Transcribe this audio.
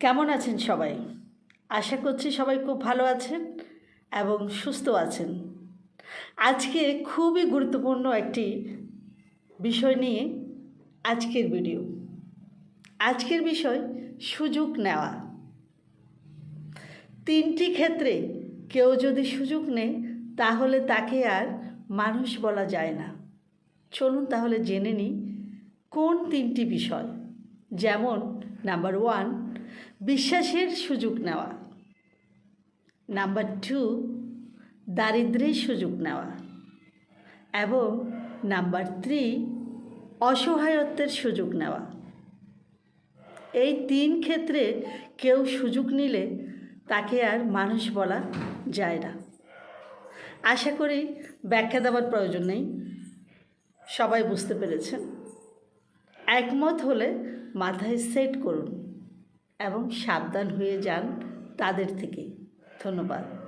কেমন আছেন সবাই? আশা করছি সবাই খুব ভালো আছেন এবং সুস্থ আছেন। আজকে খুবই গুরুত্বপূর্ণ একটি বিষয় নিয়ে আজকের ভিডিও। আজকের বিষয় সুযোগ নেওয়া। তিনটি ক্ষেত্রে কেউ যদি সুযোগ নেয়, তাহলে তাকে আর মানুষ বলা যায় না। চলুন তাহলে জেনে নিই কোন তিনটি বিষয়। যেমন, নাম্বার ওয়ান বিশ্বাসের সুযোগ নেওয়া। নাম্বার টু দারিদ্র্যের সুযোগ নেওয়া। এবং নাম্বার থ্রি অসহায়ত্বের সুযোগ নেওয়া। এই তিন ক্ষেত্রে কেউ সুযোগ নিলে তাকে আর মানুষ বলা যায় না। আশা করি ব্যাখ্যা দেওয়ার প্রয়োজন নেই। সবাই বুঝতে পেরেছেন। একমত হলে মাথায় সেট করুন। এবং সাবধান হয়ে যান তাদের থেকে। ধন্যবাদ।